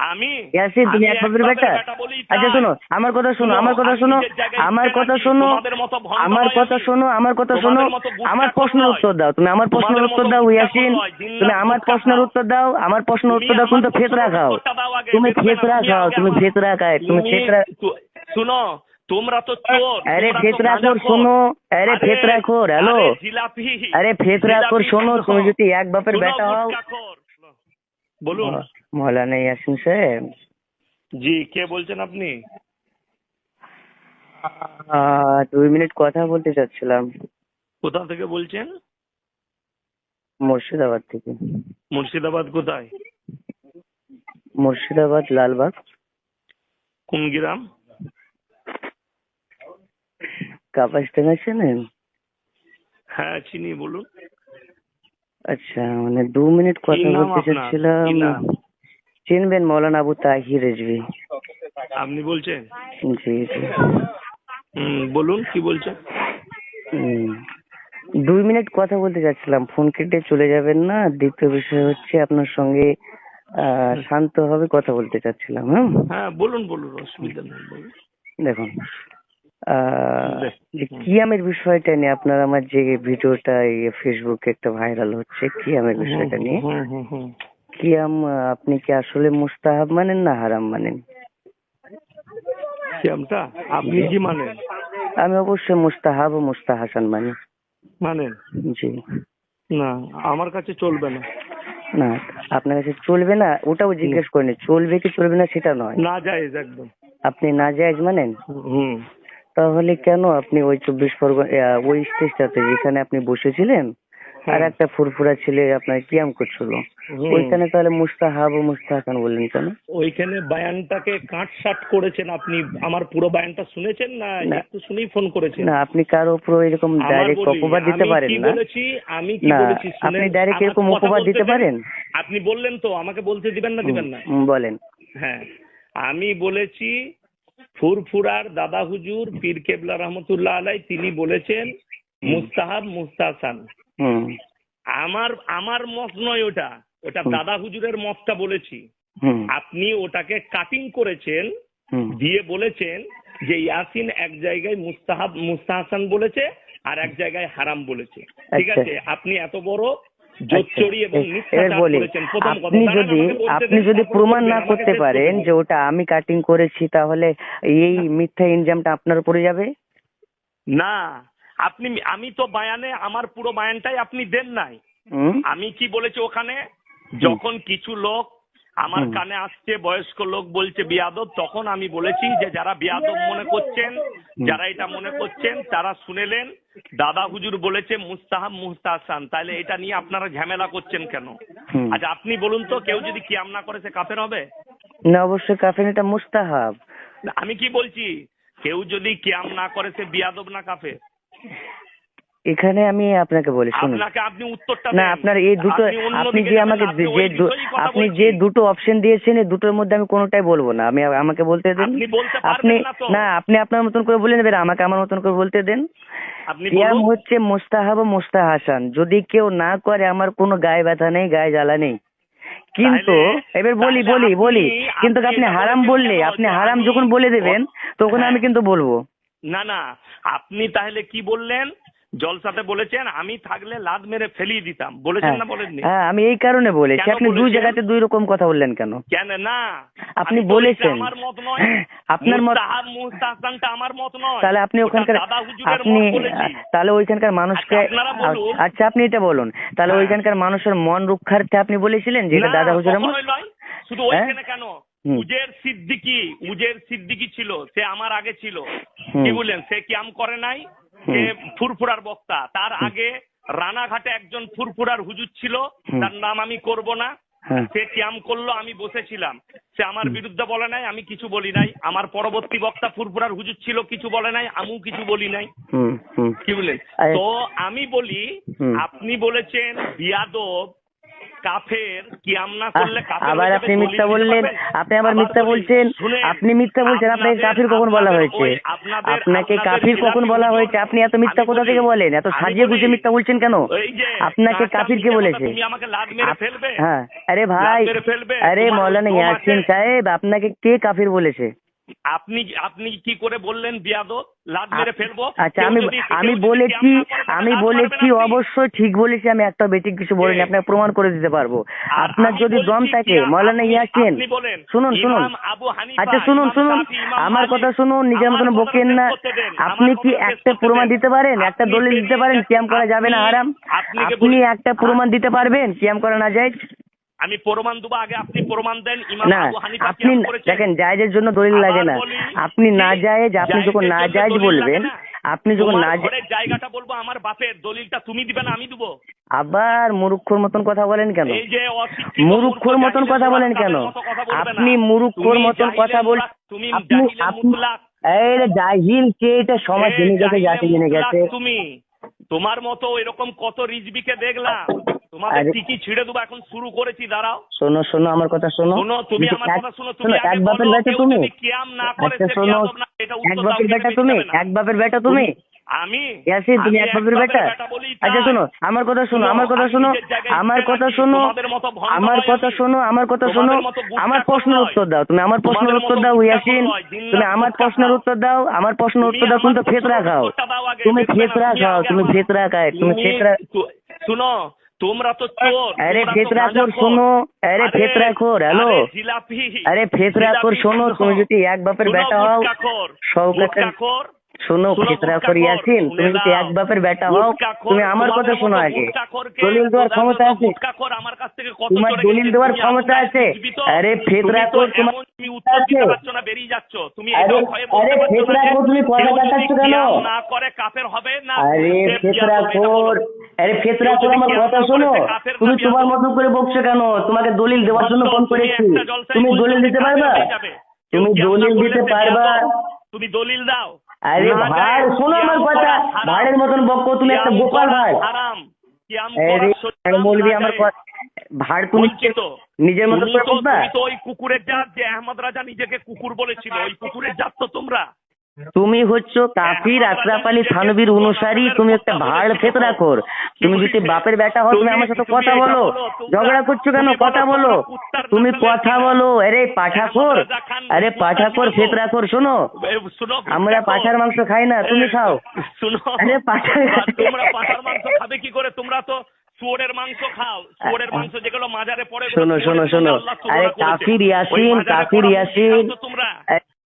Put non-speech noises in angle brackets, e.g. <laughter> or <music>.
আমি? ইয়াসিন তুমি এক বাপের বেটা। আচ্ছা শোনো আমার কথা শোনো আমার কথা শোনো আমার কথা শোনো আমার কথা শোনো আমার কথা শোনো আমার প্রশ্নের উত্তর দাও তুমি আমার প্রশ্নের উত্তর দাও ইয়াসিন তুমি আমার প্রশ্নের উত্তর দাও আমার প্রশ্নের উত্তর দাও তুমি তো ফেতরা খাও তুমি ফেতরা খাও তুমি ফেতরা খায় তুমি ফেতরা শুনো তোমরা তো চোর আরে ফেতরা খোর। শোনো আরে ফেতরা খোর হ্যালো? আরে ফেতরা খোর শোনো তুমি যদি এক বাপের বেটা হও। বলুন। মৌলানা ইয়াসিন সাহেব জি কে বলছেন আপনি? দুই মিনিট কথা বলতে চাচ্ছিলাম। কোথা থেকে বলছেন? মুর্শিদাবাদ থেকে। মুর্শিদাবাদ কোথায়? মুর্শিদাবাদ লালবাগ। কোন গ্রাম? কাপাসডাঙ্গা চেনেন হ্যাঁ চিনি বলুন। আচ্ছা মানে দু মিনিট কথা বলতে চাচ্ছিলাম চিনবেন মৌলানা আবু তাহির রেজভি। আপনি বলছেন? জি জি। বলুন কি বলছেন? দুই মিনিট কথা বলতে চাচ্ছিলাম। ফোন কেটে চলে যাবেন না। দ্বিতীয় বিষয় হচ্ছে আপনার সঙ্গে শান্তভাবে কথা বলতে চাচ্ছিলাম হ্যাঁ বলুন বলুন অসুবিধা নেই দেখুন কিয়ামের বিষয়টা নিয়ে আপনার আমার যে ভিডিওটা ফেসবুকে একটা ভাইরাল হচ্ছে কিয়ামের বিষয়টা নিয়ে। কিয়াম আপনি কি আসলে মুস্তাহাব মানেন না হারাম মানেন? কিয়ামটা আপনি কি মানেন? আমি অবশ্যই মুস্তাহাব ও মুস্তাহাসান মানি। মানেন? জি। না আমার কাছে চলবে না। না আপনার কাছে চলবে না? ওটাও জিজ্ঞেস করিনি চলবে কি চলবে না সেটা নয়। না জায়েজ একদম। আপনি না জায়েজ মানেন? হুম। তাহলে কেন আপনি ওই চব্বিশ পরগনা ওই স্টেজটাতে যেখানে আপনি বসেছিলেন? আর একটা ফুরফুরা ছেলে আপনার কিয়াম করছিল? ওইখানে তাহলে মুস্তাহাব ও মুস্তাহাসান বললেন কেন? ওইখানে বায়ানটাকে কাট সাট করেছেন আপনি। আমার পুরো বায়ানটা শুনেছেন না। একটু শুনেই ফোন করেছেন। না আপনি কারও উপর এরকম ডাইরেক্ট অপবাদ দিতে পারেন না? বলেছি? আমি কি বলেছি? আপনি আমার এরকম অপবাদ দিতে পারেন? আপনি বললেন তো আমাকে বলতে দিবেন না দিবেন না। বলেন। হ্যাঁ আমি বলেছি ফুরফুরার দাদা হুজুর পীর কেবলা রহমতুল্লাহ আলাই তিনি বলেছেন মুস্তাহাব মুস্তাহসান আমার আমার মত নয় ওটা ওটা। দাদা হুজুরের মতটা বলেছি। আপনি ওটাকে কাটিং করেছেন দিয়ে বলেছেন যে ইয়াসিন এক জায়গায় মুস্তাহাব মুস্তাহসান বলেছে আর এক জায়গায় হারাম বলেছে। ঠিক আচ্ছা। আছে আপনি এত বড় আপনি যদি আপনি যদি প্রমাণ না করতে পারেন যে ওটা আমি কাটিং করেছি তাহলে এই মিথ্যা ইনজামটা আপনার উপরে যাবে? না। আপনি আমি তো বায়ানে আমার পুরো বায়ানটাই আপনি দেন নাই। হুম? আমি কি বলেছি ওখানে? যখন কিছু লোক আমার কানে আসছে বয়স্ক লোক বলছে বিয়াদব। তখন আমি বলেছি যে যারা বিয়াদব মনে করছেন যারা এটা মনে করছেন তারা শুনেলেন দাদা হুজুর বলেছে মুস্তাহাব মুস্তাহসান। তাহলে এটা নিয়ে আপনারা ঝামেলা করছেন কেন? আচ্ছা আপনি বলুন তো কেউ যদি কিয়াম না করে সে কাফের হবে? না অবশ্যই কাফেন এটা মুস্তাহাব। আমি কি বলছি? কেউ যদি কিয়াম না করে সে বিয়াদব না কাফের? এখানে আমি আপনাকে বলি শুনুন। না আপনার এই দুটো আপনি যে আমাকে যে আপনি যে দুটো অপশন দিয়েছেন এই দুটোর মধ্যে আমি কোনোটাই বলব না। আমি আমাকে বলতে দেন। আপনি না আপনি আপনার মতন করে বলে নেবেন আমাকে আমার মতন করে বলতে দেন। আপনি হচ্ছে মোস্তাহাব ও মোস্তাহাসান। যদি কেউ না করে আমার কোনো গায়ে ব্যথা নেই গায়ে জ্বালা নেই। কিন্তু এবার বলি বলি বলি। কিন্তু আপনি হারাম বললে আপনি হারাম যখন বলে দেবেন তখন হ্যাঁ। আমি কিন্তু বলব। না না আপনি তাহলে কি বললেন? জলসাতে বলেছেন আমি থাকলে লাদ মেরে ফেলিয়ে দিতাম। বলেছেন না বলেননি? হ্যাঁ আমি এই কারণে বলেছি। আপনি দুই? জায়গাতে দুই রকম কথা বললেন কেন? কেন? না। আপনি বলেছেন। আমার মত নয়। <laughs> আপনার মত- মুস্তাহসানটা আমার মত নয়। তাহলে আপনি ওখানকার আপনি তাহলে ওইখানকার মানুষকে আচ্ছা, বলুন। আচ্ছা আপনি এটা বলুন। তাহলে হ্যাঁ। ওইখানকার মানুষের মন রক্ষার্থে আপনি বলেছিলেন যে এটা দাদা হুজুরের মত? শুধু হ্যাঁ? ওইখানে কেন? উজের সিদ্দিকি উজের সিদ্দিকি ছিল। সে আমার আগে ছিল। কি বললেন? সে কি আম করে নাই? সে ফুরফুরার বক্তা তার আগে রানাঘাটে একজন ফুরফুরার হুজুর ছিল তার নাম আমি করব না। হ্যাঁ। সে ক্যাম করল আমি বসেছিলাম। সে আমার বিরুদ্ধে বলে নাই আমি কিছু বলি নাই। আমার পরবর্তী বক্তা ফুরফুরার হুজুর ছিল কিছু বলে নাই আমিও কিছু বলি নাই। কি বলে তো আমি বলি আপনি বলেছেন বিয়াদব কাফের কিয়াম না করলে কাফের আবার আপনি মিথ্যা বললেন আপনি আবার মিথ্যা বলছেন আপনি মিথ্যা বলছেন আপনাকে কাফির কখন বলা হয়েছে? আপনাকে কাফির কখন বলা হয়েছে? আপনি এত মিথ্যা কোথা থেকে বলেন? এত সাজিয়ে গুছিয়ে মিথ্যা বলছেন কেন? আপনাকে কাফির কে বলেছে। হ্যাঁ আরে ভাই আরে মৌলানা ইয়াসিন সাহেব আপনাকে কে কাফির বলেছে? আপনি আপনি কি করে বললেন বিয়াদব? লাদ মেরে ফেলব? আচ্ছা আমি আমি বলেছি আমি বলেছি অবশ্যই ঠিক বলেছি আমি একটা বেটিক কিছু বলিনি? আপনাকে প্রমাণ করে দিতে পারব। আপনার যদি দম থাকে মৌলানা ইয়াসিন শুনুন শুনুন। আচ্ছা শুনুন শুনুন। আমার কথা শুনুন নিজের মতন বকেন না। আপনি কি একটা প্রমাণ দিতে পারেন? একটা দলিল দিতে পারেন বেরিয়ে কিয়াম করা যাবে না হারাম? আপনাকে আপনি একটা প্রমাণ দিতে পারবেন কিয়াম করা না যায়? আমি প্রমাণ দেবো আগে আপনি প্রমাণ দেন ইমাম না আবু হানিফা আপনি দেখেন জায়েজের জন্য দলিল লাগে না। আপনি না জায়েজ আপনি যখন না জায়েজ বলবেন আপনি যখন না জায়গাটা বলব আমার বাপের দলিলটা তুমি দিবে না আমি দিব। আবার মুরুক্ষর মতন কথা বলেন কেন? যে মুরুক্ষর মতন কথা বলেন কেন। আপনি মুরুক্ষর মতন কথা বল তুমি। এই জাহিল কে এটা সমাজ জেনে গেছে জাতি জেনে গেছে। তুমি। তোমার মতো এরকম কত রিজবিকে দেখলাম। তোমাদের টিকি ছিঁড়ে দেবো এখন শুরু করেছি দাঁড়াও। শোনো শোনো আমার কথা শোনো। শোনো তুমি আমার কথা শোনো তুমি এক বাপের বেটা তুমি। কিয়াম না করে আচ্ছা সে শোনো এক বাপের বেটা তুমি এক বাপের বেটা তুমি। আমি ইয়াসিন তুমি এক বাপের বেটা। আচ্ছা শোনো আমার কথা শোনো আমার কথা শোনো আমার কথা শোনো আমার কথা শোনো আমার কথা শোনো আমার প্রশ্নের উত্তর দাও তুমি আমার প্রশ্নের উত্তর দাও ইয়াসিন। তুমি আমার প্রশ্নের উত্তর দাও আমার প্রশ্নের উত্তর দাও তুমি তো ফেতরা খাও তুমি ফেতরা খাও তুমি ফেতরা খায় তুমি ফেতরা শুনো তোমরা তো চোর আরে তোমরা তো ফেতরা খোর গাঁজাখোর। শোনো আরে আরে, ফেতরা খোর হ্যালো? আরে জিলাপি আরে ফেতরা শোনো তুমি যদি এক বাপের বেটা হও শোনো শোনো, ফেতরা খোর গুটখাখোর, ইয়াসিন তুমি যদি এক বাপের বেটা হও তুমি আমার কথা শোনো আগে। দলিল দেওয়ার ক্ষমতা আছে? গুটখাখোর আমার কাছ থেকে কত তোমার দলিল দেওয়ার ক্ষমতা আছে? আরে তুমি ফেতরা তো খোর তোমার তুমি আরে কথা কাটাচ্ছ কেন? না করে কাফের হবে না আরে সে আরে ফেতরা যদি আমার কথা শোনো। তুমি তোমার মতো করে বকছো কেন? তোমাকে দলিল দেওয়ার জন্য ফোন করেছি। তুমি দলিল দিতে পারবা? তুমি দলিল দিতে পারবা? তুমি দলিল দাও। আরে ভাই শোনো আমার কথা। ভাইয়ের মতন বকো তুমি একটা গোপাল ভাই। মৌলবি না আমার কথা- ভাড় তুমি নিজের মতো করে তো বকবা তুমি তো ওই কুকুরের জাত যে আহমদ রাজা নিজেকে কুকুর বলেছিল। ওই কুকুরের জাত তো তোমরা। তুমি হচ্ছে কাফির আশরাফ আলী থানবীর অনুসারী। তুমি একটা ভাড় ফেতরা কর তুমি যদি বাপের বেটা হও তুমি আমার সাথে কথা বলো। ঝগড়া করছ কেন? কথা বলো। তুমি কথা বলো। আরে পাঠাখোর। আরে পাঠাখোর ফেতরাখোর শোনো। আমরা পাঠার মাংস খাই না তুমি খাও। শোনো। আরে পাঠার তোমরা পাঠার মাংস খাবে কি করে? তোমরা তো শুয়োরের মাংস খাও। শুয়োরের মাংস যেগুলো মাজারে পড়ে শোনো শোনো শোনো। আরে কাফির ইয়াসিন কাফির ইয়াসিন।